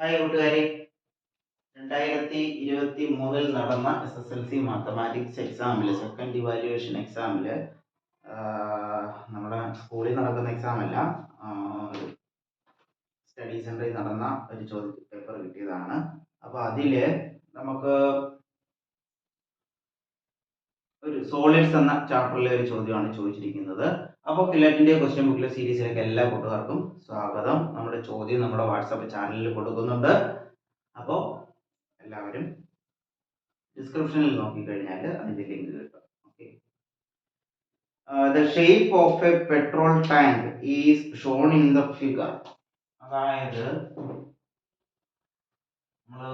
Hi കൂട്ടുകാരെ. രണ്ടായിരത്തി ഇരുപത്തി മൂന്നിൽ നടന്ന S S L C mathematics എക്സാമിൽ സെക്കൻഡ് ഇവാലുവേഷൻ എക്സാമിൽ നമ്മുടെ സ്കൂളിൽ നടക്കുന്ന എക്സാം അല്ല സ്റ്റഡി സെന്ററിൽ നടന്ന ഒരു ചോദ്യ പേപ്പർ കിട്ടിയതാണ്. അപ്പോൾ അതിൽ നമുക്ക് ഒരു സോളിഡ്സ് എന്ന ചാപ്റ്ററിലെ ഒരു ചോദ്യമാണ് ചോദിച്ചിരിക്കുന്നത്. അപ്പോൾ കിലറ്റിന്റെ ക്വസ്റ്റ്യൻ ബുക്കിലെ സീരീസിലേക്ക് എല്ലാ കൂട്ടുകാർക്കും സ്വാഗതം. നമ്മുടെ ചോദ്യം നമ്മുടെ വാട്സാപ്പ് ചാനലിൽ കൊടുക്കുന്നുണ്ട്. അപ്പോൾ എല്ലാവരും ഡിസ്ക്രിപ്ഷനിൽ നോക്കിക്കഴിഞ്ഞാൽ അതിന്റെ ലിങ്ക് കിട്ടും. Okay the shape of a petrol tank is shown in the figure അതായത് നമ്മൾ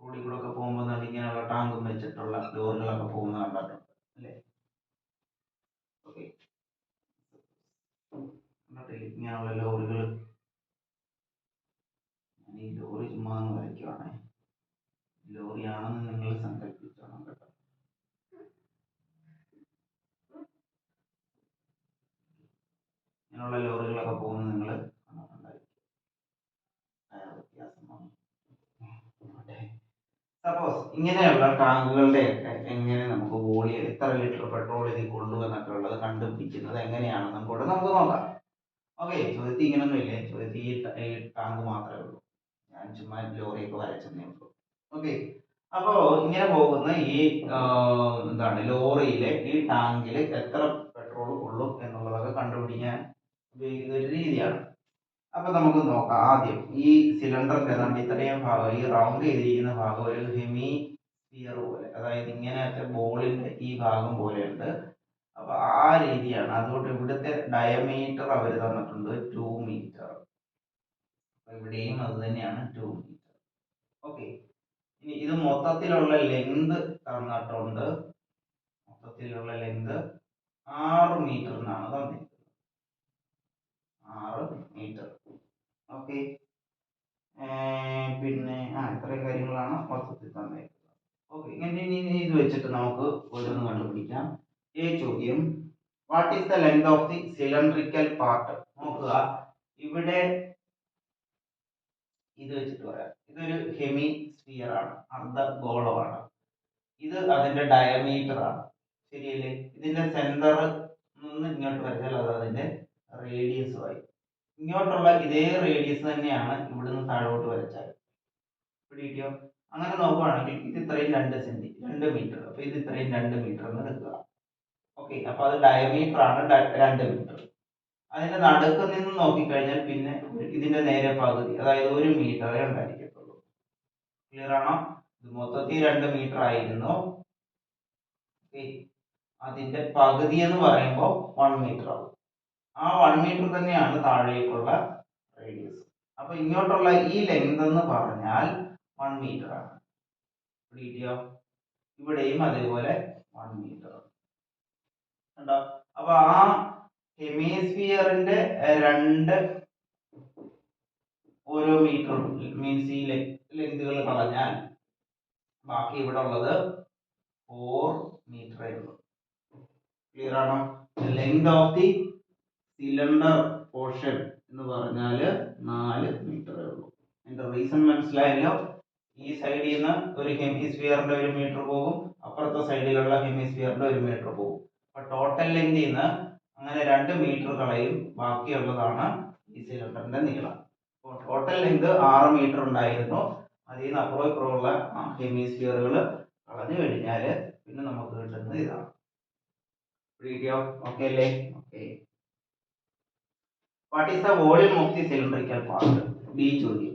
റോഡിൽ കൂടെ ഒക്കെ പോകുമ്പോൾ ഇങ്ങനെയുള്ള ടാങ്കും വെച്ചിട്ടുള്ള ലോറികളൊക്കെ പോകുന്നത് കണ്ടിട്ടുണ്ട്. അല്ലേ? ഓക്കെ കണ്ടിട്ടില്ലേ ഇങ്ങനെയുള്ള ലോറികൾ ഈ ലോറി ചുമ്മാ ഒന്ന് വരയ്ക്കുവാണേ. ലോറിയാണെന്ന് നിങ്ങൾ സങ്കല്പിച്ചോണം കേട്ടോ. ഇങ്ങനെയുള്ള ലോറികളൊക്കെ പോകുന്നത് നിങ്ങൾ സപ്പോസ് ഇങ്ങനെയുള്ള ടാങ്കുകളുടെയൊക്കെ എങ്ങനെ നമുക്ക് വോളിയം എത്ര ലിറ്റർ പെട്രോൾ ഇതിൽ കൊള്ളു എന്നൊക്കെ ഉള്ളത് കണ്ടുപിടിക്കുന്നത് എങ്ങനെയാണെന്നും കൂടെ നമുക്ക് നോക്കാം. ഓക്കെ ചോദ്യത്തിൽ ഇങ്ങനൊന്നും ഇല്ലേ? ചോദ്യത്തിൽ ഈ ടാങ്ക് മാത്രമേ ഉള്ളൂ. ഞാൻ ചുമ്മാ ലോറിയൊക്കെ വരച്ചെന്നേ ഉള്ളൂ. ഓക്കെ അപ്പോൾ ഇങ്ങനെ പോകുന്ന ഈ എന്താണ് ലോറിയിലെ ഈ ടാങ്കിൽ എത്ര പെട്രോൾ കൊള്ളും എന്നുള്ളതൊക്കെ കണ്ടുപിടിക്കാൻ ഉപയോഗിക്കുന്ന ഒരു രീതിയാണ്. അപ്പൊ നമുക്ക് നോക്കാം. ആദ്യം ഈ സിലിണ്ടറിന്റെ ഏതാണ്ട് ഇത്രയും ഭാഗം ഈ റൗണ്ട് ചെയ്തിരിക്കുന്ന ഭാഗം ഒരു ഹെമി സ്പിയർ പോലെ അതായത് ഇങ്ങനത്തെ ബോളിന്റെ ഈ ഭാഗം പോലെയുണ്ട്. അപ്പൊ ആ രീതിയാണ്. അതുകൊണ്ട് ഇവിടുത്തെ ഡയമീറ്റർ അവർ തന്നിട്ടുണ്ട് ടു മീറ്റർ ഇവിടെയും അത് തന്നെയാണ് ടു മീറ്റർ ഓക്കെ ഇനി ഇത് മൊത്തത്തിലുള്ള ലെങ്ത് തന്നിട്ടുണ്ട്. മൊത്തത്തിലുള്ള ലെങ്ത് ആറ് മീറ്റർ എന്നാണ് തന്നിരിക്കുന്നത്. ആറ് മീറ്റർ ഓക്കെ പിന്നെ ആ ഇത്രയും കാര്യങ്ങളാണ് മൊത്തത്തിൽ തന്നിരിക്കുന്നത്. ഓക്കെ ഇങ്ങനെ ഇനി ഇത് വെച്ചിട്ട് നമുക്ക് ഓരോന്ന് കണ്ടുപിടിക്കാം. ഈ ചോദ്യം what is the length of the cylindrical part നോക്കുക. ഇവിടെ ഇത് വെച്ചിട്ട് പറയാം. ഇതൊരു ഹെമി സ്ഫിയർ ആണ് അർദ്ധ ഗോളമാണ് ഇത് അതിന്റെ ഡയമീറ്റർ ആണ്. ശരിയല്ലേ? ഇതിന്റെ സെന്റർ നിന്ന് ഇങ്ങോട്ട് വരച്ചാൽ അത് അതിന്റെ റേഡിയസ് ആയി. ഇങ്ങോട്ടുള്ള ഇതേ റേഡിയസ് തന്നെയാണ് ഇവിടുന്ന് താഴോട്ട് വരച്ചാൽ. പിടിക്കോ അങ്ങനെ നോക്കുവാണെങ്കിൽ ഇത് ഇത്രയും രണ്ട് സെന്റി രണ്ട് മീറ്റർ അപ്പൊ ഇത് ഇത്രയും രണ്ട് മീറ്റർ എന്ന് എടുക്കുക. ഓക്കെ അപ്പൊ അത് ഡയമീറ്റർ ആണ് രണ്ട് മീറ്റർ അതിന്റെ നടുക്ക് നിന്ന് നോക്കിക്കഴിഞ്ഞാൽ പിന്നെ ഇതിന്റെ നേരെ പകുതി അതായത് ഒരു മീറ്ററേ ഉണ്ടായിരിക്കത്തുള്ളൂ. ക്ലിയർ ആണോ? ഇത് മൊത്തത്തിൽ രണ്ട് മീറ്റർ ആയിരുന്നു. അതിന്റെ പകുതി എന്ന് പറയുമ്പോൾ വൺ മീറ്റർ ആവും. ആ വൺ മീറ്റർ തന്നെയാണ് താഴേക്കുള്ള റേഡിയസ് അപ്പൊ ഇങ്ങോട്ടുള്ള ഈ ലെങ്ത് എന്ന് പറഞ്ഞാൽ വൺ മീറ്റർ ആണ്. ഇവിടെയും അതേപോലെ വൺ മീറ്റർ കണ്ടോ? അപ്പൊ ആ ഹെമിസ്ഫിയറിന്റെ രണ്ട് ഓരോ മീറ്റർ മീൻസ് ഈ ലെങ്തുകൾ കളഞ്ഞാൽ ബാക്കി ഇവിടെ ഉള്ളത് ഫോർ മീറ്ററേ ഉള്ളൂ. ക്ലിയർ ആണോ? Length of the cylinder portion എന്ന് പറഞ്ഞാൽ നാല് മീറ്ററേ ഉള്ളൂ. അതിന്റെ റീസൺ മനസ്സിലായല്ലോ? ഈ സൈഡിൽ നിന്ന് ഒരു ഹെമിസ്ഫിയറിന്റെ ഒരു മീറ്റർ പോകും അപ്പുറത്തെ സൈഡിലുള്ള ഹെമിസ്ഫിയറിന്റെ ഒരു മീറ്റർ പോകും. അപ്പൊ ടോട്ടൽ ലെങ്തിൽ നിന്ന് അങ്ങനെ രണ്ട് മീറ്റർ കളയും ബാക്കിയുള്ളതാണ് ഈ സിലിണ്ടറിന്റെ നീളം. അപ്പോൾ ടോട്ടൽ ലെങ്ത് ആറ് മീറ്റർ ഉണ്ടായിരുന്നു. അതിൽ നിന്ന് അപ്പുറം ഇപ്പുറമുള്ള ഹെമിസ്ഫിയറുകൾ കളഞ്ഞു കഴിഞ്ഞാൽ പിന്നെ നമുക്ക് കിട്ടുന്നത് ഇതാണ്. വീഡിയോ ഓക്കെ അല്ലേ? Okay what is the volume of the cylindrical part B ചോദ്യം.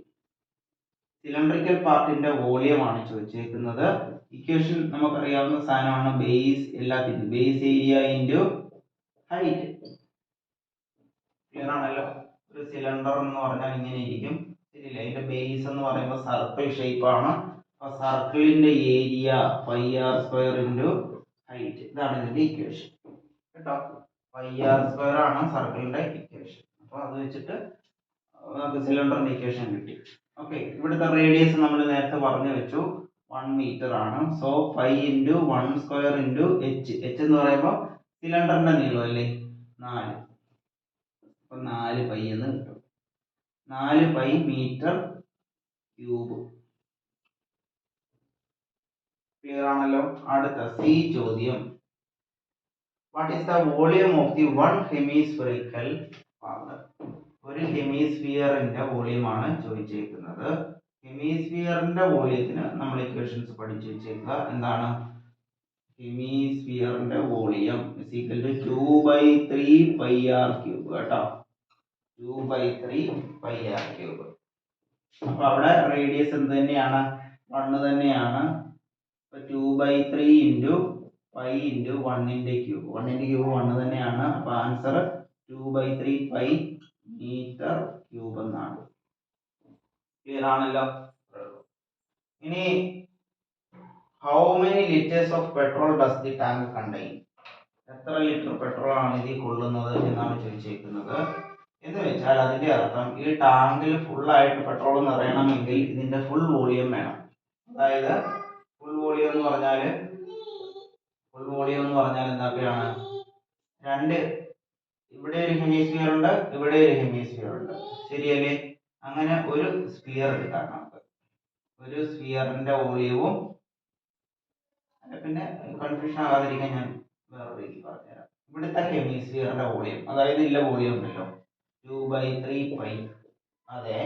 സിലിണ്ടറിക്കൽ പാർട്ടിന്റെ വോളിയം ആണ് ചോദിച്ചേക്കുന്നത്. ഇക്വേഷൻ നമുക്കറിയാവുന്ന സാധനമാണ് ബേസ് എല്ലാത്തിനും base area into height clear ആണല്ലോ? ഒരു സിലിണ്ടർ എന്ന് പറഞ്ഞാൽ ഇങ്ങനെ ഇരിക്കും. ശരിയല്ലേ? അതിന്റെ ബേസ് എന്ന് പറയുമ്പോൾ സർക്കിൾ ഷേപ്പ് ആണ്. അപ്പൊ സർക്കിളിന്റെ area pi R square into height ഇതാണ് ഇതിന്റെ ഇക്വേഷൻ കേട്ടോ? പൈ ആർ സ്ക്വയർ ആണ് സർക്കിളിന്റെ ഇക്വേഷൻ അപ്പൊ അത് വെച്ചിട്ട് നമുക്ക് സിലിണ്ടറിന്റെ ഇക്വേഷൻ കിട്ടി. ഓക്കെ ഇവിടുത്തെ റേഡിയസ് നമ്മൾ നേരത്തെ പറഞ്ഞു വെച്ചു. വൺ മീറ്റർ ആണ്. So five into one square into H H എന്ന് പറയുമ്പോൾ സിലിണ്ടറിന്റെ നീളം അല്ലേ? നാല്. അപ്പൊ നാല് പൈ എന്ന് കിട്ടും. നാല് പൈ മീറ്റർ ക്യൂബ് ക്ലിയർ ആണല്ലോ? അടുത്ത സി ചോദ്യം. What is the volume of the one hemispherical parlour ഒരു ഹെമിസ്ഫിയറിന്റെ വോളിയമാണ് ചോദിച്ചേക്കുന്നത്. ഹെമിസ്ഫിയറിന്റെ വോളിയത്തിന് നമ്മൾ ഇക്വേഷൻസ് പഠിച്ചു വെച്ചേക്കുക. എന്താണ്? ഹെമിസ്ഫിയറിന്റെ volume equal to two by three pi R cube കേട്ടോ. Two by three pi R cube അപ്പൊ അവിടെ റേഡിയസ് എന്ത് തന്നെയാണ്? വണ്ണ് തന്നെയാണ്. Two by three into pi into വണ്ണിന്റെ ക്യൂബ് വണ്ണിന്റെ ക്യൂബ് വണ്ണ് തന്നെയാണ്. അപ്പൊ answer two by three pi metre cube എന്നാണ്. ക്ലിയർ ആണല്ലോ ഇനി how many litres of petrol does the tank contain എത്ര ലിറ്റർ പെട്രോൾ ആണ് ഇതിൽ കൊള്ളുന്നത് എന്നാണ് ചോദിച്ചിരിക്കുന്നത് എന്ന് വെച്ചാൽ അതിന്റെ അർത്ഥം ഈ ടാങ്കിൽ ഫുൾ ആയിട്ട് പെട്രോൾ നിറയണമെങ്കിൽ ഇതിന്റെ ഫുൾ വോളിയം വേണം. അതായത് ഫുൾ വോളിയം എന്ന് പറഞ്ഞാൽ ഫുൾ വോളിയം എന്ന് പറഞ്ഞാൽ എന്തൊക്കെയാണ് രണ്ട്. ഇവിടെ ഒരു ഹെമിസ്ഫിയർ ഉണ്ട് ഇവിടെ ഒരു ഹെമിസ്ഫിയർ ഉണ്ട്. ശരിയല്ലേ? അങ്ങനെ ഒരു സ്ഫിയർ എടുക്കാം നമുക്ക്. ഒരു സ്ഫിയറിന്റെ വോളിയവും പിന്നെ കൺഫ്യൂഷൻ ആകാതിരിക്കാൻ ഞാൻ വേറെ രീതി പറഞ്ഞുതരാം. ഇവിടുത്തെ ഹെമിസ്ഫിയറിന്റെ വോളിയം അതായത് ഇല്ല വോളിയം ഉണ്ടല്ലോ. ടു ബൈ ത്രീ പൈ അതെ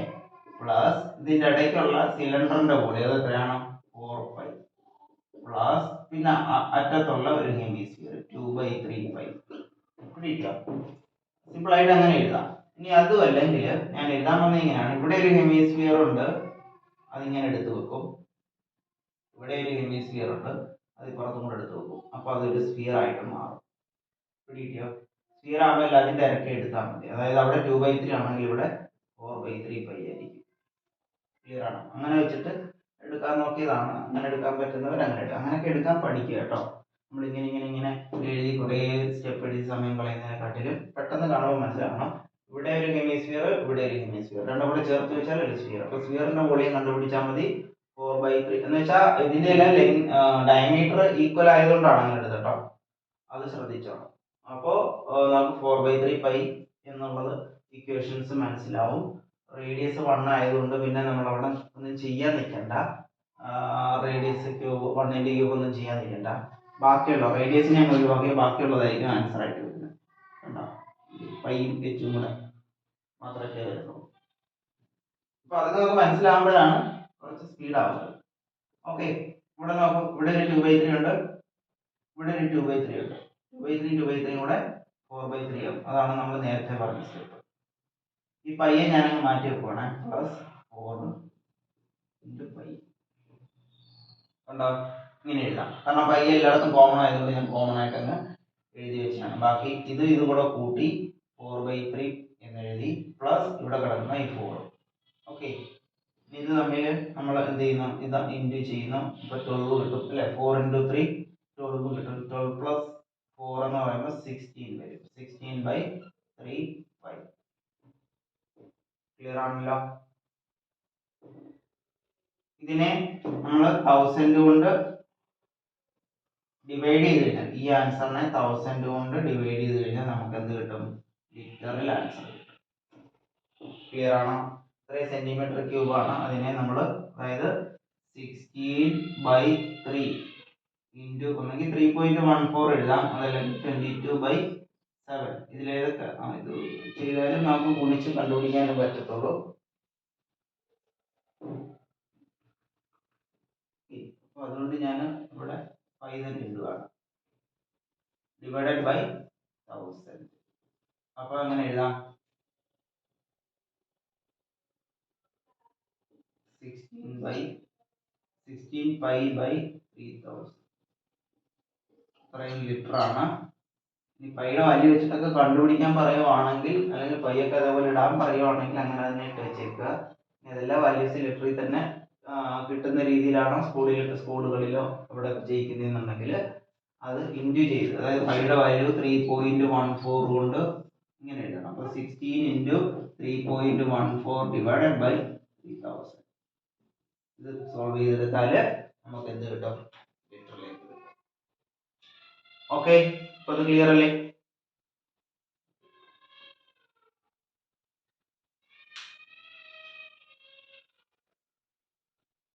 പ്ലസ് ഇതിന്റെ ഇടയ്ക്കുള്ള സിലിണ്ടറിന്റെ വോളിയം അത് എത്രയാണ്? ഫോർ പൈ പ്ലസ് പിന്നെ അറ്റത്തുള്ള ഒരു hemisphere two by three pi simple ആയിട്ട് അങ്ങനെ എഴുതാം. ഇനി അതും അല്ലെങ്കിൽ ഞാൻ എഴുതാൻ വന്നത് ഇങ്ങനെയാണ്. ഇവിടെ ഒരു ഹെമിസ്ഫിയർ ഉണ്ട്. അതിങ്ങനെ എടുത്തു വെക്കും. ഇവിടെ ഒരു ഹെമിസ്ഫിയർ ഉണ്ട്. അത് പുറത്തും കൂടെ എടുത്തു വെക്കും. അപ്പൊ അതൊരു സ്ഫിയർ ആയിട്ട് മാറും. പിടിയിട്ടോ സ്ഫിയർ ആകുമ്പോൾ അതിന്റെ ഇരട്ടി എടുത്താൽ മതി. അതായത് അവിടെ ടു ബൈ ത്രീ ആണെങ്കിൽ ഇവിടെ ഫോർ ബൈ ത്രീ പൈ ആയിരിക്കും. ക്ലിയർ ആണ്? അങ്ങനെ വെച്ചിട്ട് എടുക്കാൻ നോക്കിയതാണ്. അങ്ങനെ എടുക്കാൻ പറ്റുന്നവർ അങ്ങനെ എടുക്കുക അങ്ങനെയൊക്കെ എടുക്കാൻ പഠിക്കുക കേട്ടോ. നമ്മൾ ഇങ്ങനെ ഇങ്ങനെ ഇങ്ങനെ എഴുതി കുറേ സ്റ്റെപ്പ് എഴുതി സമയം കളയുന്നതിനെക്കാട്ടിലും പെട്ടെന്ന് കാണുമ്പോൾ മനസ്സിലാക്കണം ഇവിടെ ഒരു ഹെമിസ്ഫിയർ ഇവിടെ ഒരു ഹെമിസ്ഫിയർ രണ്ടും കൂടെ ചേർത്ത് വെച്ചാൽ ഒരു സ്ഫിയർ അപ്പൊ സ്ഫിയറിന്റെ വോളിയം കണ്ടുപിടിച്ചാൽ മതി. ഫോർ ബൈ ത്രീ എന്ന് വെച്ചാൽ ഇതിന്റെ എല്ലാം ഡയമീറ്റർ ഈക്വൽ ആയതുകൊണ്ടാണ് അങ്ങനെ എടുത്തത് കേട്ടോ അത് ശ്രദ്ധിച്ചോണം. അപ്പോൾ നമുക്ക് ഫോർ ബൈ ത്രീ പൈ എന്നുള്ളത് ഇക്വേഷൻസ് മനസ്സിലാവും. റേഡിയസ് വൺ ആയതുകൊണ്ട് പിന്നെ നമ്മൾ അവിടെ ഒന്നും ചെയ്യാൻ നിൽക്കണ്ട റേഡിയസ് ക്യൂബ് വണ്ണിന്റെ ക്യൂബ് ഒന്നും ചെയ്യാൻ നിൽക്കണ്ട ബാക്കിയുള്ള? റേഡിയസിനെ ഞാൻ ഒഴിവാക്കി. ബാക്കിയുള്ളതായിരിക്കും ആൻസർ ആയിട്ട് വരുന്നത്. കണ്ടോ? പൈയും എച്ചും കൂടെ. മാത്രമേ വരുന്നുള്ളൂ അപ്പൊ അതൊക്കെ നമുക്ക് മനസ്സിലാകുമ്പോഴാണ് കുറച്ച് സ്പീഡ് ആവുന്നത്. ഓക്കെ ഇവിടെ നോക്കും. ഇവിടെ ഒരു ടു ബൈ ത്രീ ഉണ്ട്. ഇവിടെ ഒരു ടു ബൈ ത്രീ ഉണ്ട്. Two by three two by three കൂടെ ഫോർ ബൈ ത്രീ ആവും. അതാണ് നമ്മൾ നേരത്തെ പറഞ്ഞ സ്റ്റെപ്പ് ഈ പയ്യെ ഞാനങ്ങ് മാറ്റി വെക്കുവാണ്. പ്ലസ് ഫോർ ഇന്റു പൈ കണ്ടോ? ഇങ്ങനെ എഴുതാം. കാരണം പയ്യെ എല്ലായിടത്തും കോമൺ ആയതുകൊണ്ട് ഞാൻ കോമൺ ആയിട്ട് അങ്ങ് എഴുതി വെച്ചാണ്. ബാക്കി ഇത് ഇതും കൂടെ കൂട്ടി ഫോർ ബൈ ത്രീ എന്ന് എഴുതി പ്ലസ് ഇവിടെ കിടക്കുന്ന ഈ ഫോർ ഓക്കെ ഇത് തമ്മിൽ നമ്മൾ എന്ത് ചെയ്യുന്നു? ഇത് ഇന്റു ചെയ്യുന്നു. ഇപ്പോൾ ട്വൽവ് കിട്ടും. അല്ലെ? ഫോർ ഇന്റു ത്രീ ട്വൽവ് കിട്ടും. ട്വൽവ് പ്ലസ് ഫോർ എന്ന് പറയുമ്പോൾ സിക്സ്റ്റീൻ വരും. Sixteen by three five clear ആണല്ലോ? ഇതിനെ നമ്മൾ തൗസൻഡ് കൊണ്ട് ഡിവൈഡ് ചെയ്ത് കഴിഞ്ഞാൽ ഈ ആൻസറിനെ തൗസൻഡ് കൊണ്ട് ഡിവൈഡ് ചെയ്ത് കഴിഞ്ഞാൽ നമുക്ക് എന്ത് കിട്ടും? ലിറ്ററിൽ ആൻസർ ക്ലിയർ ആണോ? ഇത്രയും സെന്റിമീറ്റർ ക്യൂബ് ആണ്. അതിനെ നമ്മൾ അതായത് സിക്സ്റ്റീൻ ബൈ ത്രീ ഇന്റു ഒന്നെങ്കിൽ ത്രീ പോയിന്റ് വൺ ഫോർ എഴുതാം. അതല്ലെങ്കിൽ ട്വന്റി ടു ബൈ സെവൻ ഇതിലേതൊക്കെ ഇത് ചെയ്താലും നമുക്ക് ഗുണിച്ച് കണ്ടുപിടിക്കാനും പറ്റത്തുള്ളൂ. അപ്പോൾ അതുകൊണ്ട് ഞാൻ ഇവിടെ ഫൈവ് തന്നെ ഇടുകയാണ് ഡിവൈഡഡ് ബൈ തൗസൻഡ് അപ്പോൾ അങ്ങനെ എഴുതാം. ഇത്രയും ലിറ്റർ ആണ്. ഇനി പൈയുടെ വാല്യൂ വെച്ചിട്ടൊക്കെ കണ്ടുപിടിക്കാൻ പറയുവാണെങ്കിൽ അല്ലെങ്കിൽ പൈയൊക്കെ അതേപോലെ ഇടാൻ പറയുവാണെങ്കിൽ അങ്ങനെ തന്നെ ഇട്ട് വെച്ചേക്കുക. അതെല്ലാം വാല്യൂസ് ലിറ്ററിൽ തന്നെ കിട്ടുന്ന രീതിയിലാണ് സ്കൂളിൽ സ്കൂളുകളിലോ അവിടെ ജയിക്കുന്നതെന്നുണ്ടെങ്കിൽ അത് ഇന്റു ചെയ്ത് അതായത് പൈയുടെ value three point one four കൊണ്ട് അപ്പോൾ sixteen into three one four divided by three thousand ഇത് സോൾവ് ചെയ്തെടുത്താൽ നമുക്ക് എന്ത് കിട്ടും? ലിറ്ററിലേക്ക് കിട്ടും. ഓക്കെ അത് ക്ലിയർ അല്ലേ?